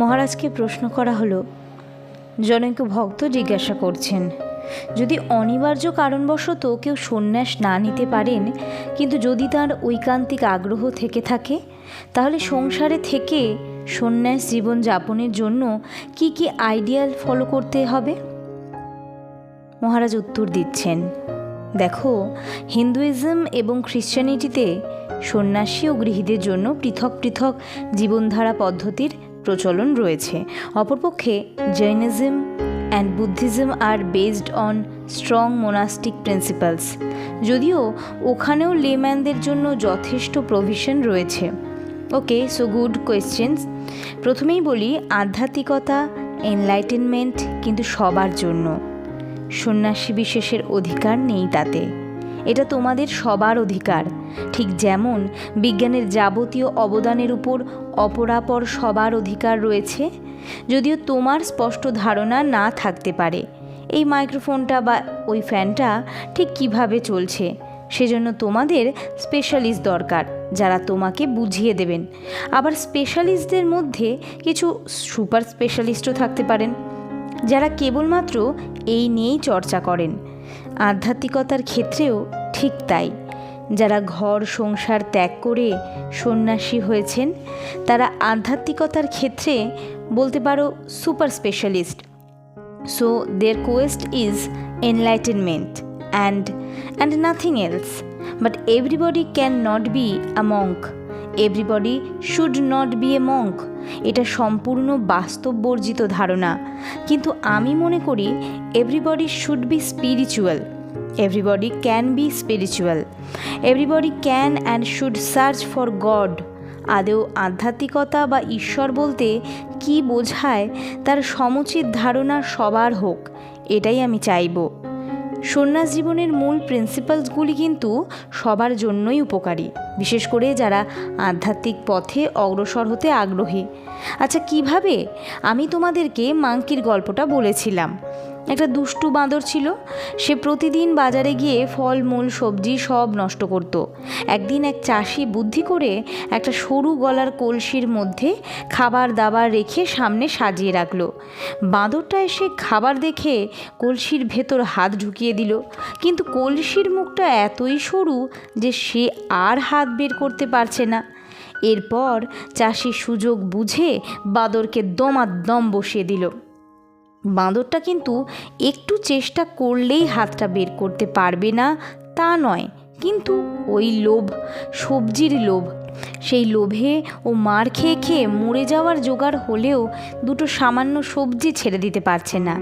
মহারাজকে প্রশ্ন করা হলো, জনৈক ভক্ত জিজ্ঞাসা করছেন, যদি অনিবার্য কারণবশত কেউ সন্ন্যাস না নিতে পারেন, কিন্তু যদি তার ঐকান্তিক আগ্রহ থেকে থাকে, তাহলে সংসারে থেকে সন্ন্যাস জীবন যাপনের জন্য কি কি আইডিয়াল ফলো করতে হবে? মহারাজ উত্তর দিচ্ছেন, দেখো, হিন্দুইজম এবং খ্রিশ্চানিটিতে সন্ন্যাসী ও গৃহীদের জন্য পৃথক পৃথক জীবনধারা পদ্ধতির প্রচলন রয়েছে। অপরপক্ষে, Jainism and Buddhism are based on strong monastic principles যদিও ওখানেও লেম্যানদের জন্য যথেষ্ট প্রভিশন রয়েছে। ওকে সো গুড কোয়েশ্চেন্স প্রথমেই বলি, আধ্যাত্মিকতা এনলাইটেনমেন্ট কিন্তু সবার জন্য। সন্ন্যাসী বিশেষের অধিকার নেই তাতে। এটা তোমাদের সবার অধিকার। ঠিক যেমন বিজ্ঞানের যাবতীয় অবদানের উপর অপরাপর সবার অধিকার রয়েছে, যদিও তোমার স্পষ্ট ধারণা না থাকতে পারে। এই মাইক্রোফোনটা বা ওই ফ্যানটা ঠিক কীভাবে চলছে, সেজন্য তোমাদের স্পেশালিস্ট দরকার, যারা তোমাকে বুঝিয়ে দেবেন। আবার স্পেশালিস্টদের মধ্যে কিছু সুপার স্পেশালিস্টও থাকতে পারেন, যারা কেবলমাত্র এই নিয়েই চর্চা করেন। আধ্যাত্মিকতার ক্ষেত্রেও ঠিক তাই। যারা ঘর, সংসার ত্যাগ করে সন্ন্যাসী হয়েছেন, তারা আধ্যাত্মিকতার ক্ষেত্রে বলতে পারো super specialist. So their quest is enlightenment and and nothing else but everybody can not be a monk everybody should not be a monk এটা সম্পূর্ণ বাস্তব বর্জিত ধারণা। কিন্তু আমি মনে করি everybody should be spiritual everybody can be spiritual everybody can and should search for God আদেও আধ্যাত্মিকতা বা ঈশ্বর বলতে কি বোঝায়, তার সমুচিত ধারণা সবার হোক। এটাই আমি চাইব। সন্ন্যাস জীবনের মূল প্রিন্সিপালসগুলি কিন্তু সবার জন্যই উপকারী, বিশেষ করে যারা আধ্যাত্মিক পথে অগ্রসর হতে আগ্রহী। আচ্ছা কীভাবে? আমি তোমাদেরকে মাঙ্কির গল্পটা বলেছিলাম। একটা দুষ্টু বাঁদর ছিল। সে প্রতিদিন বাজারে গিয়ে ফল, মূল, সবজি সব নষ্ট করত। একদিন এক চাষি বুদ্ধি করে একটা সরু গলার কলসির মধ্যে খাবার দাবার রেখে সামনে সাজিয়ে রাখল। বাঁদরটা এসে খাবার দেখে কলসির ভেতর হাত ঢুকিয়ে দিল। কিন্তু কলসির মুখটা এতই সরু যে সে আর হাত বের করতে পারছে না। এরপর চাষি সুযোগ বুঝে বাঁদরকে দমাদম বসিয়ে দিল। বাঁদরটা কিন্তু একটু চেষ্টা করলেই হাতটা বের করতে পারবে না, তা নয়। কিন্তু ওই লোভ, সবজির লোভ, সেই লোভে ও মার খেয়ে খেয়ে মরে যাওয়ার জোগাড় হলেও দুটো সামান্য সবজি ছেড়ে দিতে পারছে না।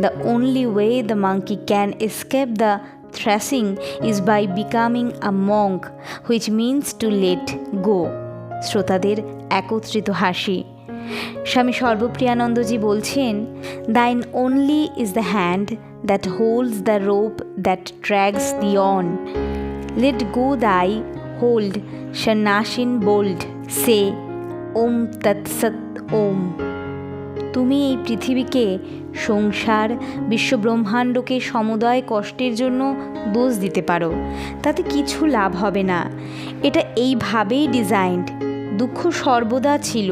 The only way the monkey can escape the thrashing is by becoming a monk which means to let go শ্রোতাদের একত্রিত হাসি। স্বামী সর্বপ্রিয়ানন্দজি বলছেন thine only is the hand that holds the rope that drags thee on let go thy hold sannyasin bold সে ওম তৎসৎ ওম তুমি এই পৃথিবীকে সংসার, বিশ্বব্রহ্মাণ্ডকে সমুদয় কষ্টের জন্য দোষ দিতে পারো, তাতে কিছু লাভ হবে না। এটা এইভাবেই ডিজাইনড দুঃখ সর্বদা ছিল।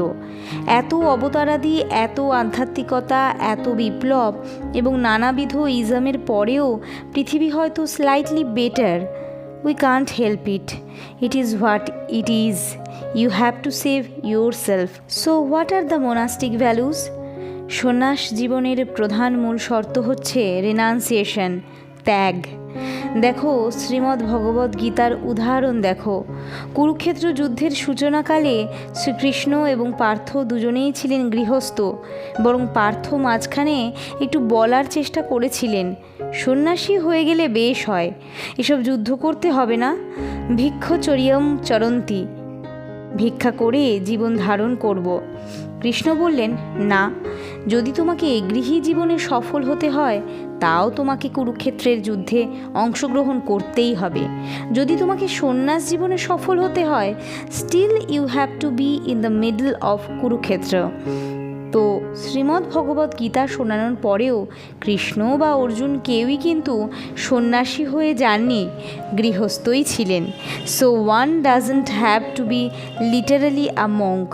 এত অবতারাদি, এত আধ্যাত্মিকতা, এত বিপ্লব এবং নানাবিধ ইজমের পরেও পৃথিবী হয়তো slightly better we can't help it it is what it is you have to save yourself so what are the monastic values সন্ন্যাস জীবনের প্রধান মূল শর্ত হচ্ছে রেনাউন্সিয়েশন ত্যাগ। দেখো, শ্রীমদ্ ভগবদ্ গীতার উদাহরণ দেখো। কুরুক্ষেত্র যুদ্ধের সূচনাকালে শ্রীকৃষ্ণ এবং পার্থ দুজনেই ছিলেন গৃহস্থ, বরং পার্থ মাঝখানে একটু বলার চেষ্টা করেছিলেন। সন্ন্যাসী হয়ে গেলে বেশ হয়, এসব যুদ্ধ করতে হবে না। ভিক্ষচরিয়ম চরন্তি। ভিক্ষা করে জীবন ধারণ করব। কৃষ্ণ বললেন, না, যদি তোমাকে গৃহী জীবনে সফল হতে হয় তাও তোমাকে কুরুক্ষেত্রের যুদ্ধে অংশগ্রহণ করতেই হবে। যদি তোমাকে সন্ন্যাস জীবনে সফল হতে হয় still you have to be in the middle of Kurukshetra. তো শ্রীমদ্ ভগবত গীতা শোনানোর পরেও কৃষ্ণ বা অর্জুন কেউই কিন্তু সন্ন্যাসী হয়ে যাননি, গৃহস্থই ছিলেন। So one doesn't have to be literally a monk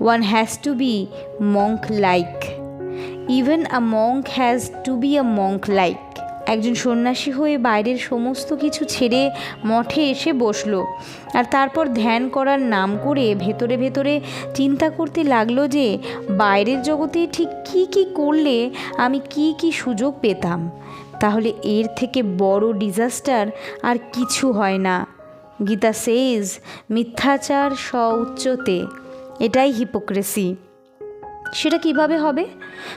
one has to be monk like even a monk has to be a monk like একজন সন্ন্যাসী হয়ে বাইরের সমস্ত কিছু ছেড়ে মঠে এসে বসল আর তারপর ধ্যান করার নাম করে ভেতরে ভেতরে চিন্তা করতে লাগল যে, বাইরের জগতে ঠিক কি কি করলে আমি কি কি সুযোগ পেতাম? তাহলে এর থেকে বড় ডিজাস্টার আর কিছু হয় না। গীতা সেজ মিথ্যাচার স উচ্চতে। এটাই হিপোক্রেসি সেটা কীভাবে হবে?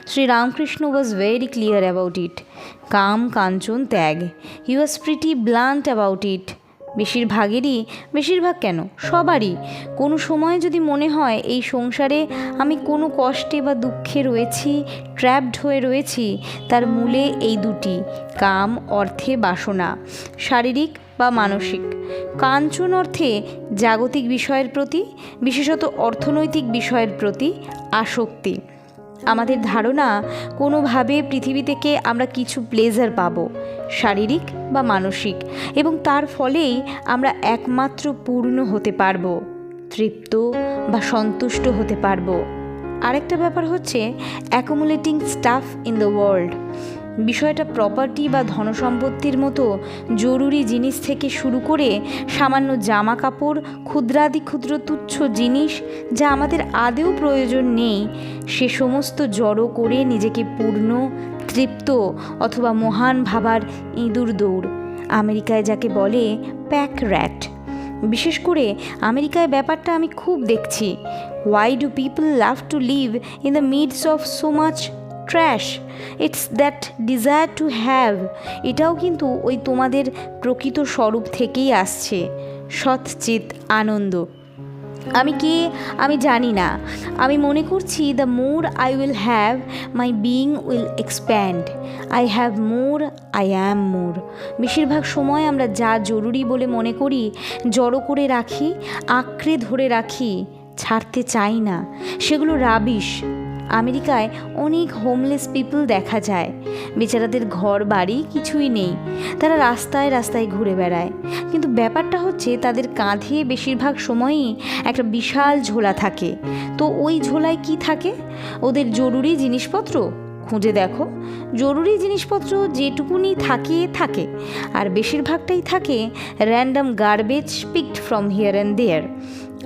Shri Ramakrishna was very clear about it কাম, কাঞ্চন, ত্যাগ। He was pretty blunt about it বেশিরভাগেরই, বেশিরভাগ কেন? সবারই। কোনো সময় যদি মনে হয়, এই সংসারে আমি কোনো কষ্টে বা দুঃখে রয়েছি ট্র্যাপড হয়ে রয়েছি, তার মূলে এই দুটি, কাম, অর্থে বাসনা। শারীরিক বা মানসিক। কাঞ্চন অর্থে জাগতিক বিষয়ের প্রতি, বিশেষত অর্থনৈতিক বিষয়ের প্রতি আসক্তি। আমাদের ধারণা, কোনোভাবে পৃথিবী থেকে আমরা কিছু প্লেজার পাবো, শারীরিক বা মানসিক, এবং তার ফলেই আমরা একমাত্র পূর্ণ হতে পারব, তৃপ্ত বা সন্তুষ্ট হতে পারব। আরেকটা ব্যাপার হচ্ছে accumulating stuff in the world বিষয়টা প্রপার্টি বা ধনসম্পত্তির মতো জরুরি জিনিস থেকে শুরু করে সামান্য জামা কাপড় ক্ষুদ্রাদি ক্ষুদ্র তুচ্ছ জিনিস যা আমাদের আদেও প্রয়োজন নেই, সে সমস্ত জড়ো করে নিজেকে পূর্ণ, তৃপ্ত অথবা মহান ভাবার ইঁদুর দৌড়। আমেরিকায় যাকে বলে প্যাক র্যাট। বিশেষ করে আমেরিকায় ব্যাপারটা আমি খুব দেখছি। Why do people love to live in the midst of so much trash it's that desire to have এটাও কিন্তু ওই তোমাদের প্রকৃত স্বরূপ থেকেই আসছে। সৎচিত, আনন্দ। আমি কে, আমি জানি না। আমি মনে করছি the more I will have my being will expand I have more I am more বেশিরভাগ সময় আমরা যা জরুরি বলে মনে করি, জড়ো করে রাখি, আঁকড়ে ধরে রাখি, ছাড়তে চাই না। সেগুলো রাবিশ আমেরিকায় অনেক হোমলেস পিপল দেখা যায়। বেচারাদের ঘর বাড়ি কিছুই নেই। তারা রাস্তায় রাস্তায় ঘুরে বেড়ায়। কিন্তু ব্যাপারটা হচ্ছে, তাদের কাঁধে বেশিরভাগ সময়ই একটা বিশাল ঝোলা থাকে। তো ওই ঝোলায় কি থাকে? ওদের জরুরি জিনিসপত্র? খুঁজে দেখো। জরুরি জিনিসপত্র যেটুকুনি থাকে থাকে। আর বেশিরভাগটাই থাকে random garbage picked from here and there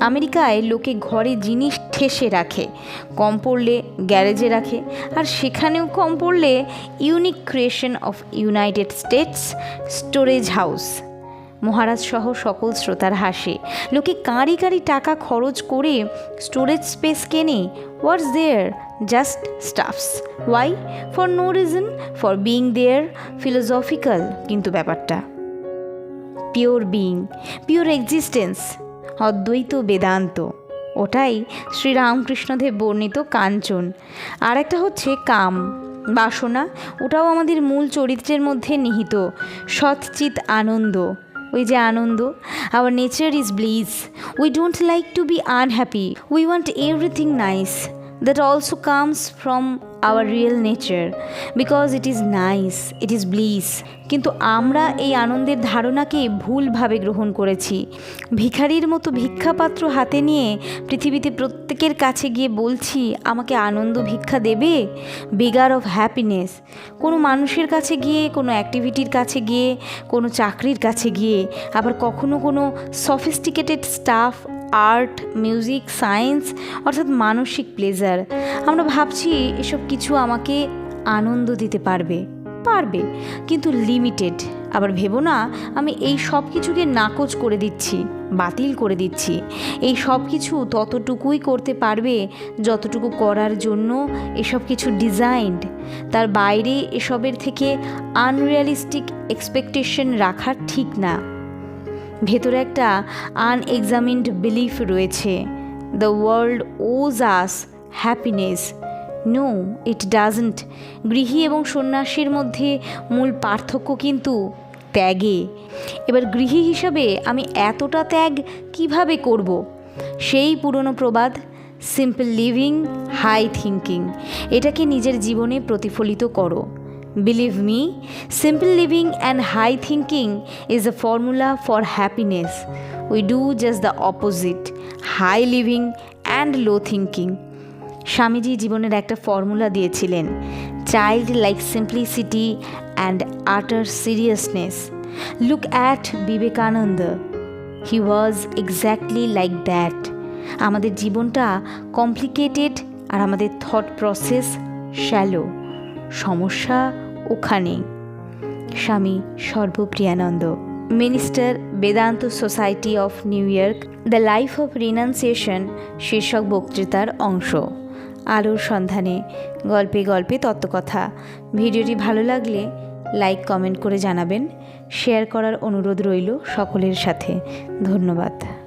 আমেরিকায় লোকে ঘরে জিনিস ঠেসে রাখে, কম পড়লে গ্যারেজে রাখে, আর সেখানেও কম পড়লে unique creation of United States storage house. Maharaj সহ সকল শ্রোতার হাসে। লোকে কাঁড়ি কাঁড়ি টাকা খরচ করে স্টোরেজ স্পেস কেনে what's there just stuffs why for no reason for being there philosophical কিন্তু ব্যাপারটা পিওর বিং পিওর এক্সিস্টেন্স অদ্বৈত বেদান্ত। ওটাই শ্রীরামকৃষ্ণদেব বর্ণিত কাঞ্চন। আর একটা হচ্ছে কাম। বাসনা, ওটাও আমাদের মূল চরিত্রের মধ্যে নিহিত। সৎচিত আনন্দ। ওই যে আনন্দ our nature is bliss we don't like to be unhappy we want everything nice that also comes from our real nature because it is nice it is bliss কিন্তু আমরা এই আনন্দের ধারণাকে ভুলভাবে গ্রহণ করেছি। ভিখারির মতো ভিক্ষাপাত্র হাতে নিয়ে পৃথিবীতে প্রত্যেকের কাছে গিয়ে বলছি, আমাকে আনন্দ ভিক্ষা দেবে? বেগার অফ হ্যাপিনেস কোনো মানুষের কাছে গিয়ে, কোনো অ্যাক্টিভিটির কাছে গিয়ে, কোনো চাকরির কাছে গিয়ে, আবার কখনো কোনো sophisticated stuff art, music, science, অর্থাৎ মানসিক প্লেজার আমরা ভাবছি এসব কিছু আমাকে আনন্দ দিতে পারবে। পারবে, কিন্তু লিমিটেড আবার ভেবো না, আমি এই সব কিছুকে নাকচ করে দিচ্ছি, বাতিল করে দিচ্ছি। এই সব কিছু ততটুকুই করতে পারবে যতটুকু করার জন্য এসব কিছু ডিজাইনড তার বাইরে এসবের থেকে আনরিয়ালিস্টিক এক্সপেকটেশন রাখা ঠিক না। ভেতরে একটা আনএক্সামিনড বিলিফ রয়েছে। The world owes us happiness no it doesn't গৃহী এবং সন্ন্যাসীর মধ্যে মূল পার্থক্য কিন্তু ত্যাগে। এবার গৃহী হিসাবে আমি এতটা ত্যাগ কীভাবে করব? সেই পুরনো প্রবাদ সিম্পল লিভিং হাই থিঙ্কিং এটাকে নিজের জীবনে প্রতিফলিত করো। Believe me simple living and high thinking is a formula for happiness we do just the opposite high living and low thinking Swamiji জীবনের একটা ফর্মুলা দিয়েছিলেন child like simplicity and utter seriousness look at Vivekananda he was exactly like that আমাদের জীবনটা complicated আর আমাদের thought process shallow সমস্যা ওখানেই Swami Sarvapriyananda. Minister Vedanta society of New York, the life of renunciation, শীর্ষক বক্তৃতার অংশ। আলোর সন্ধানে গল্পে গল্পে তত্ত্বকথা। ভিডিওটি ভালো লাগলে লাইক, কমেন্ট করে জানাবেন। শেয়ার করার অনুরোধ রইল সকলের সাথে। ধন্যবাদ।